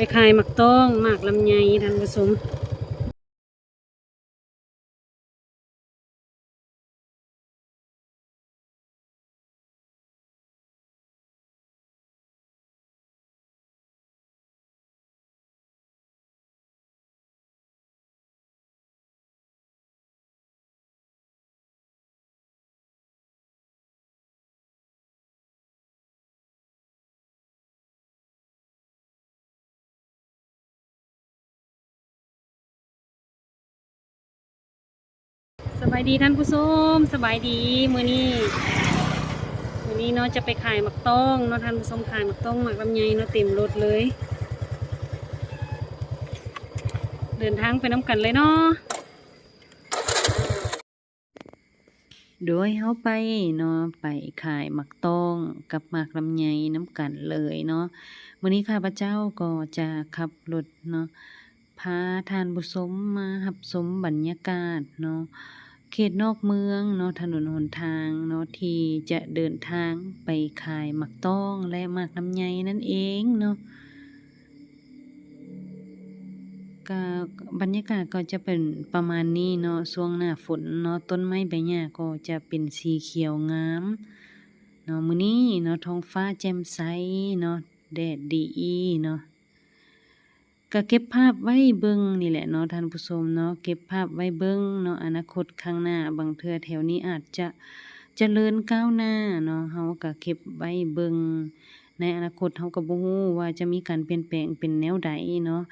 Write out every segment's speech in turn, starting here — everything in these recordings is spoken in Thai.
ไปขายหมักต้องหมากลำไยท่านผู้ชม สบายดีท่านผู้ชมสบายดีมือนี้มือนี้เนาะจะไปขายหมักต้องเนาะท่านผู้ชมขายหมักต้องหมักลำไยเนาะเต็มรถเลย เดินทางไปน้ำกันเลยเนาะโดยเฮาไปเนาะไปขายหมักต้องกับหมากลำไยน้ำกันเลยเนาะมื้อนี้ข้าพเจ้าก็จะขับรถเนาะพาทานผู้ชมมาหับชมบรรยากาศเนาะ เขตนอกเมืองเนาะถนนหนทางเนาะที่จะเดินทางไปขายหมักต้องและหมากลำไยนั่นเองเนาะก็บรรยากาศก็จะเป็นประมาณนี้เนาะช่วงหน้าฝนเนาะต้นไม้ใบหญ้าก็จะเป็นสีเขียวงามเนาะมื้อนี้เนาะท้องฟ้าแจ่มใสเนาะแดดดีเนาะ ก็เก็บภาพไว้เบิ่งนี่แหละเนาะท่านผู้ชมเนาะเก็บภาพไว้เบิ่งเนาะอนาคตข้างหน้าบางเทื่อแถวนี้อาจจะเจริญก้าวหน้าเนาะเฮาก็เก็บไว้เบิ่งในอนาคตเฮาก็บ่ฮู้ว่าจะมีการเปลี่ยนแปลงเป็นแนวใดเนาะ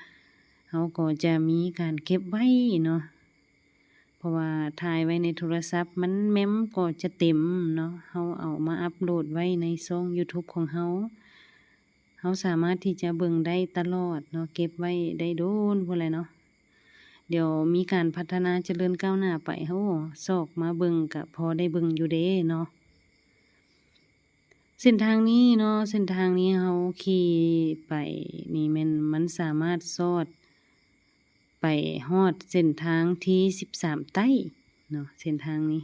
เขาก็จะมีการเก็บไว้เนาะเพราะว่าถ่ายไว้ในโทรศัพท์ มันเมมก็จะเต็มเนาะเขาเอามาอัปโหลดไว้ในช่อง YouTube ของเขา เขาสามารถที่จะเบิ่งได้ตลอดเนาะเก็บไว้ได้โดนพวกอะไรเนาะเดี๋ยวมีการพัฒนาเจริญก้าวหน้าไปเขาซอกมาเบิ่งก็พอได้เบิ่งอยู่เด้เนาะเส้นทางนี้เนาะเส้นทางนี้เขาขี่ไปนี่มันมันสามารถซอด ไปฮอดเส้นทางที่สิบสามใต้เนาะเส้นทางนี้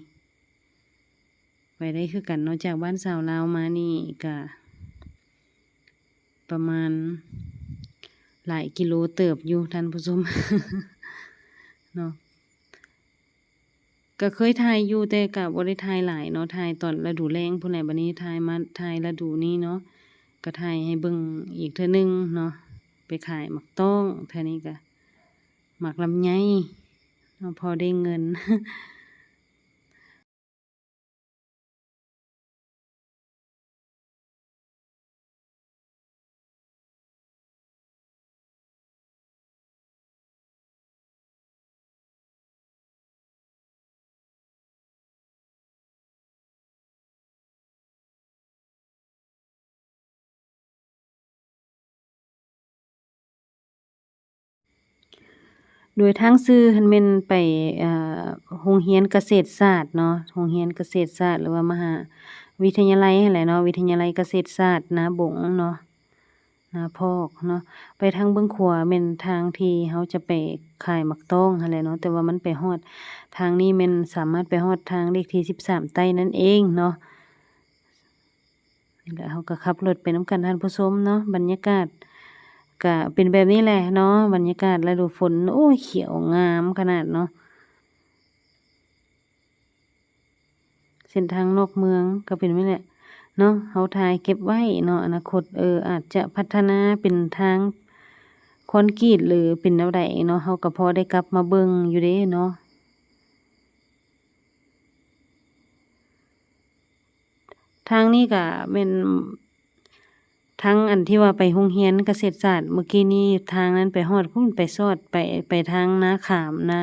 ไปได้คือกันเนาะจากบ้านสาวลาวมานี่ก็ ประมาณ หลายกิโลเติบอยู่ท่านผู้ชมเนาะก็เคยถ่ายอยู่แต่ก็บ่ได้ถ่ายหลายเนาะถ่ายตอนฤดูแล้งพุ่นแหละบัดนี้ถ่ายมาถ่ายฤดูนี้เนาะก็ถ่ายให้เบิ่งอีกเทื่อนึงเนาะไปขายหมักต้องเท่านี้ก็หมากลำไยเนาะพอได้เงิน โดยทางชื่อหั้นแม่นไป เอ่อ โรงเรียนเกษตรศาสตร์เนาะ โรงเรียนเกษตรศาสตร์ หรือว่ามหาวิทยาลัยหั้นแหละเนาะ วิทยาลัยเกษตรศาสตร์นาบงเนาะ นาพอกเนาะ ไปทางเบื้องขวาแม่นทางที่เราจะไปขายหมักต้องหั้นแหละเนาะ แต่ว่ามันไปฮอด ทางนี้แม่นสามารถไปฮอดทางเลขที่ 13 ใต้นั่นเองเนาะ นี่แหละเราก็ขับรถไปนำกันท่านผู้ชมเนาะ บรรยากาศ ก็เป็นแบบนี้แหละเนาะบรรยากาศฤดูฝนโอ้เขียวงามขนาดเนาะเส้นทางนอกเมืองก็เป็นแบบนี้แหละเนาะเฮาถ่ายเก็บไว้เนาะอนาคตเอออาจจะพัฒนาเป็นทางคอนกรีตหรือเป็นแนวใดเนาะเฮาก็พอได้กลับมาเบิ่งอยู่เด้เนาะทางนี้ก็แม่น ทั้งอันที่ว่าไปโรงเรียนเกษตรศาสตร์เมื่อกี้นี้ทางนั้นไปฮอดพุ่นไปซอดไปไปทางนาขามนา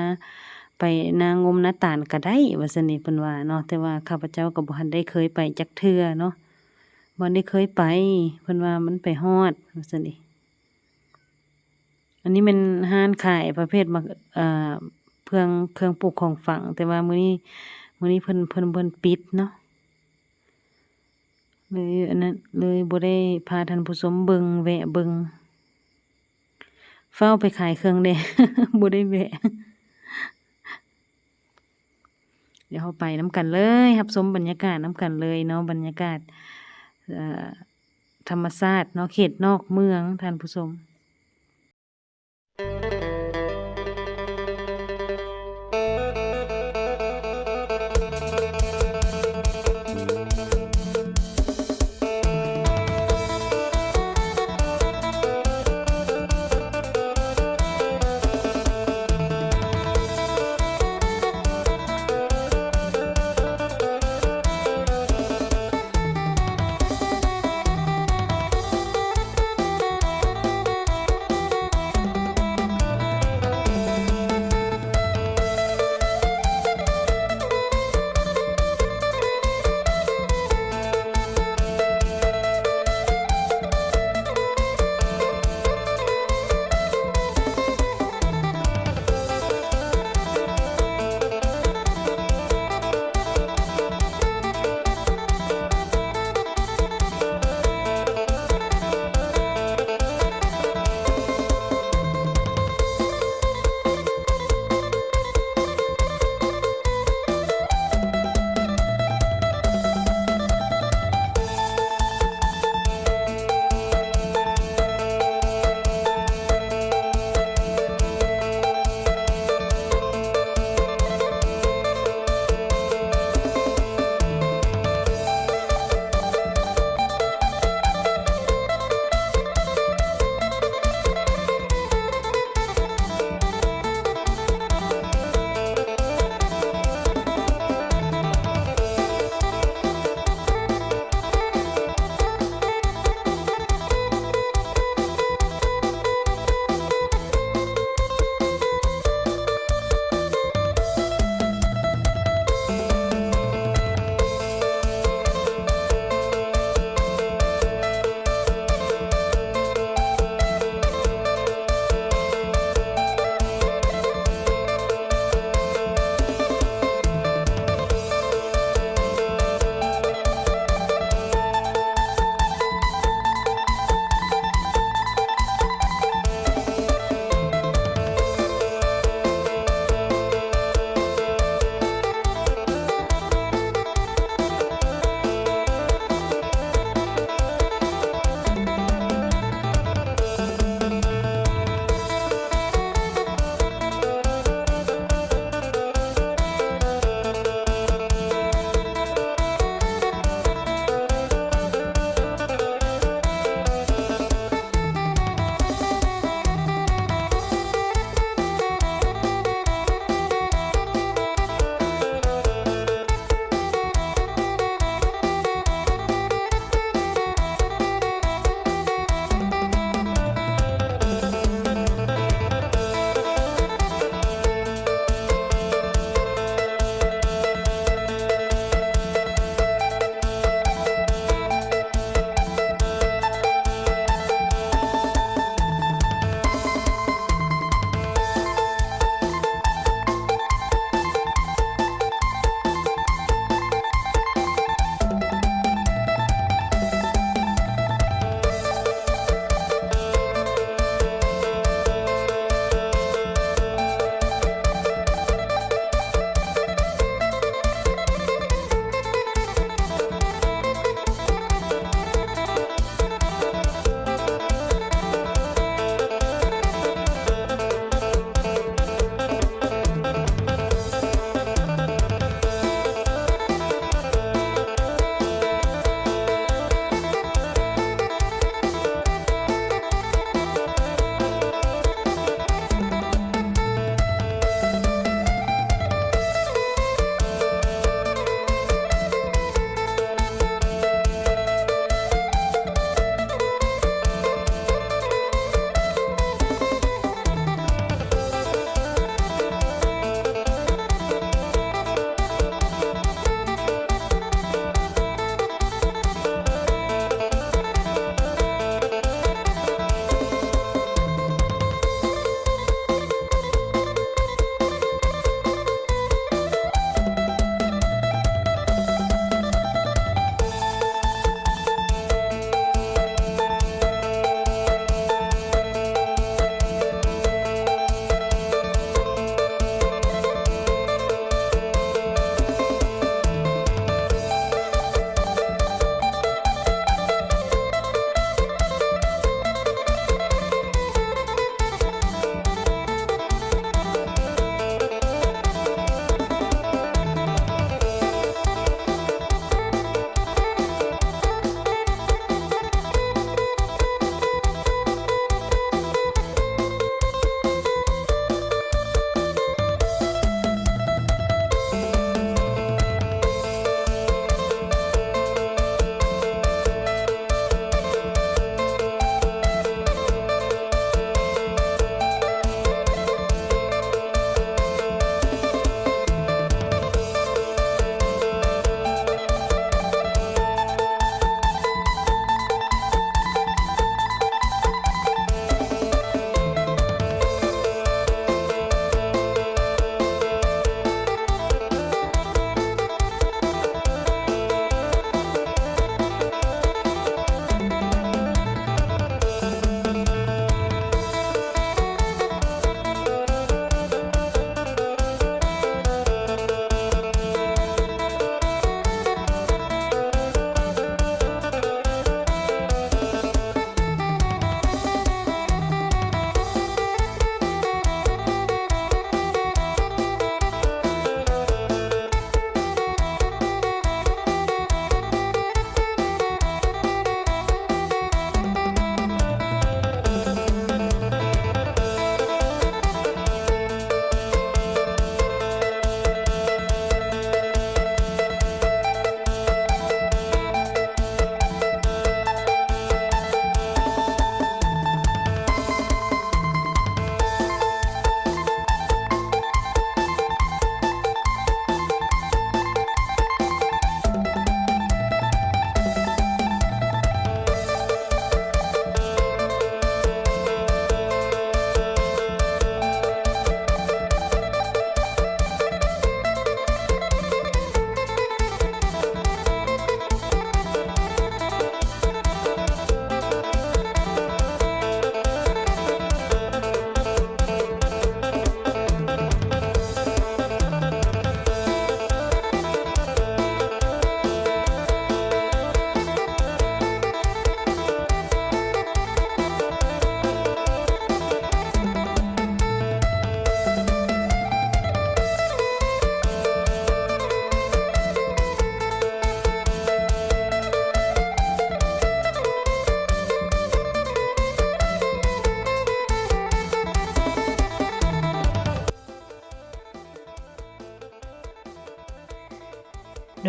ไปนางมนาตาลก็ได้ว่าซั่นนี่เพิ่นว่าเนาะแต่ว่าข้าพเจ้าก็บ่ทันได้เคยไปจักเทื่อเนาะบ่ได้เคยไปเพิ่นว่ามันไปฮอดว่าซั่นนี่อันนี้ม่นร้านขายประเภทมักเอ่อเครื่องเครื่องปลูกของฝัง แต่ว่ามื้อนี้มื้อนี้เพิ่นเพิ่นเพิ่นปิดเนาะ เลยอันนั้นเลยบ่ได้พาท่านผู้ชมเบิงแวะเบิงเฝ้าไปขายเครื่องแดบ่ได้แวะ เดี๋ยวเราไปน้ำกันเลยครับชมบรรยากาศน้ำกันเลยเนาะบรรยากาศธรรมชาติเนาะเขตนอกเมืองท่านผู้ชม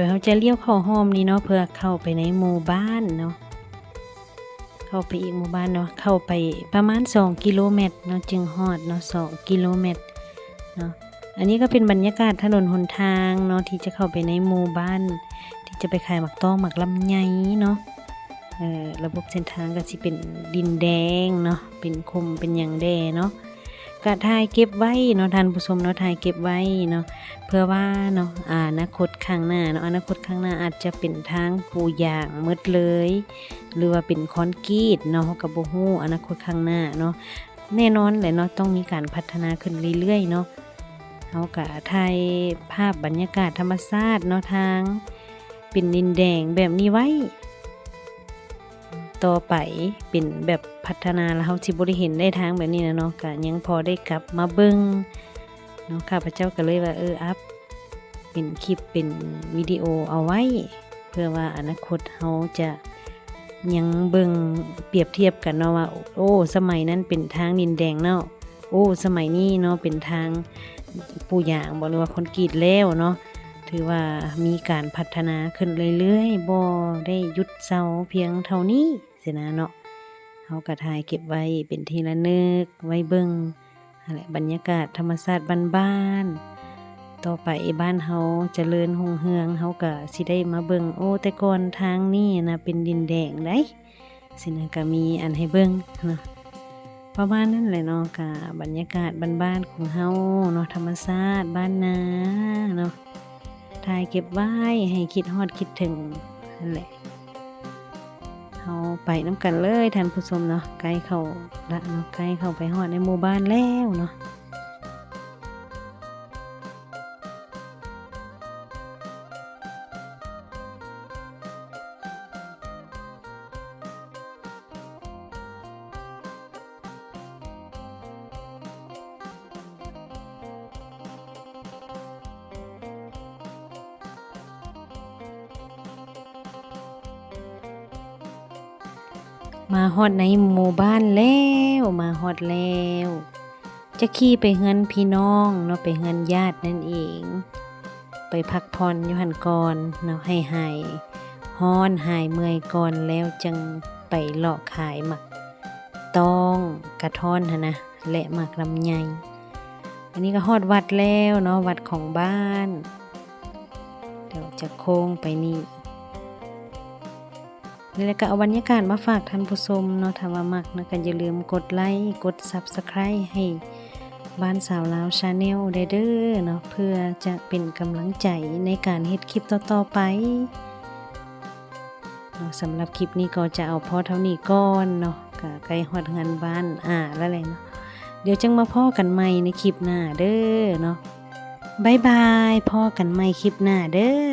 ดยเขาจะเลี้ยวเข้าห้อมนี้เนาะเพื่อเข้าไปในหมู่บ้านเนาะเข้าไปอีกหมู่บ้านเนาะเข้าไปประมาณ 2 กิโลเมตรเนาะจึงฮอดเนาะ2กิโลเมตรเนาะอันนี้ก็เป็นบรรยากาศถนนหนทางเนาะที่จะเข้าไปในหมู่บ้าน ที่จะไปขายหมักต้องหมักลำไยเนาะเออระบบเส้นทางก็สิเป็นดินแดงเนาะเป็นคมเป็นหยังแดเนาะ ก็ถ่ายเก็บไว้เนาะท่านผู้ชมเนาะถ่ายเก็บไว้เนาะเพื่อว่าเนาะอานาคตข้างหน้าเนาะอนาคตข้างหน้าอาจจะเป็นทางปูยางหมดเลย หรือว่าเป็นคอนกรีตเนาะเราก็บ่ฮู้อนาคตข้างหน้าเนาะแน่นอนแหละเนาะต้องมีการพัฒนาขึ้นเรื่อยๆเนาะเฮาก็ถ่ายภาพบรรยากาศธรรมชาติเนาะทาง เป็นดินแดงแบบนี้ไว้ ต่อไปเป็นแบบพัฒนาแล้วเฮาสิบ่ได้เห็นได้ทางแบบนี้นะเนาะก็ยังพอได้กลับมาเบิ่งเนาะข้าพเจ้าก็เลยว่าเอออัพเป็นคลิปเป็นวิดีโอเอาไว้ เพื่อว่าอนาคตเฮาจะยังเบิ่งเปรียบเทียบกันเนาะว่า โอ้ สมัยนั้นเป็นทางดินแดงเนาะโอ้ สมัยนี้เนาะเป็นทางปูยางบ่หรือว่าคอนกรีตแล้วเนาะถือว่ามีการพัฒนาขึ้นเรื่อยๆบ่ได้หยุดเซาเพียงเท่านี้ สินะเนาะเฮาก็ถ่ายเก็บไว้เป็นที่ระลึกไว้เบิ่งนั่นแหละบรรยากาศธรรมชาติบ้านๆต่อไปบ้านเฮาเจริญรุ่งเรืองเฮาก็สิได้มาเบิ่งโอ้แต่ก่อนทางนี้นะเป็นดินแดงได้สินะก็มีอันให้เบิ่งเนาะประมาณนั้นแหละเนาะก็บรรยากาศบ้านๆของเฮาเนาะธรรมชาติบ้านนาเนาะถ่ายเก็บไว้ให้คิดฮอดคิดถึงนั่นแหละ เอาไปน้ำกันเลยท่านผู้ชมเนาะใกล้เข้าละเนาะใกล้เข้าไปหอดในหมู่บ้านแล้วเนาะ มาฮอดในหมู่บ้านแล้วมาฮอดแล้ว จะขี่ไปเฮือนพี่น้องเนาะไปเฮือนญาตินั่นเอง ไปพักผ่อนอยู่หันก่อนเนาะให้หายฮ้อนหายเมื่อยก่อนแล้วจึงไปเลาะขายหมักต้องกระท้อนหนนะและหมักลำไยอันนี้ก็ฮอดวัดแล้วเนาะวัดของบ้าน เดี๋ยวจะโค้งไปนี่ นี่แหละก็เอาบรรยากาศมาฝากท่านผู้ชมเนาะถ้าว่ามักนะก็อย่าลืมกดไลค์กด Subscribe ให้บ้านสาวลาวชาแนลได้เด้อเนาะเพื่อจะเป็นกำลังใจในการเฮ็ดคลิปต่อๆไปเนาะสำหรับคลิปนี้ก็จะเอาพอเท่านี้ก่อนเนาะก็ใกล้ฮอดงานบ้านอ่าแล้วแหละเนาะเดี๋ยวจังมาพ่อกันใหม่ในคลิปหน้าเด้อเนาะบายบายพ่อกันใหม่คลิปหน้าเด้อ